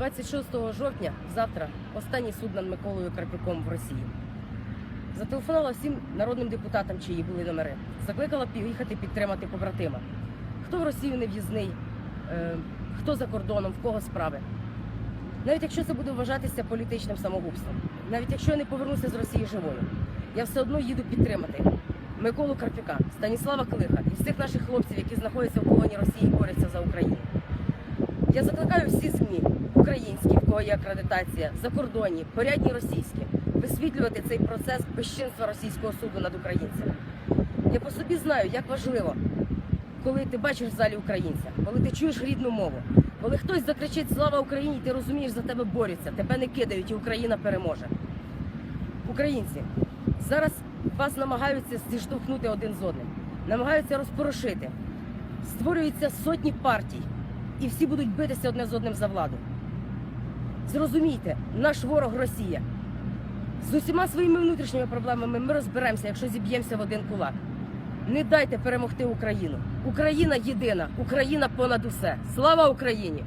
26 жовтня, завтра, останній суд над Миколою Карпюком в Росії. Зателефонувала всім народним депутатам, чиї були номери. Закликала поїхати підтримати побратима. Хто в Росію не в'їзний, е, хто за кордоном, в кого справи. Навіть якщо це буде вважатися політичним самогубством, навіть якщо я не повернуся з Росії живою, я все одно їду підтримати Миколу Карпюка, Станіслава Клиха і всіх наших хлопців, які знаходяться в полоні Росії і борються за Україну. Я закликаю всі ЗМІ, українські, в кого є акредитація, закордонні, порядні російські, висвітлювати цей процес безчинства російського суду над українцями. Я по собі знаю, як важливо, коли ти бачиш в залі українця, коли ти чуєш рідну мову, коли хтось закричить Слава Україні, і ти розумієш, за тебе борються, тебе не кидають, і Україна переможе. Українці, зараз вас намагаються зіштовхнути один з одним, намагаються розпорошити. Створюються сотні партій, і всі будуть битися одне з одним за владу. Зрозумійте, наш ворог Росія. З усіма своїми внутрішніми проблемами ми розберемося, якщо зіб'ємося в один кулак. Не дайте перемогти Україну. Україна єдина, Україна понад усе. Слава Україні!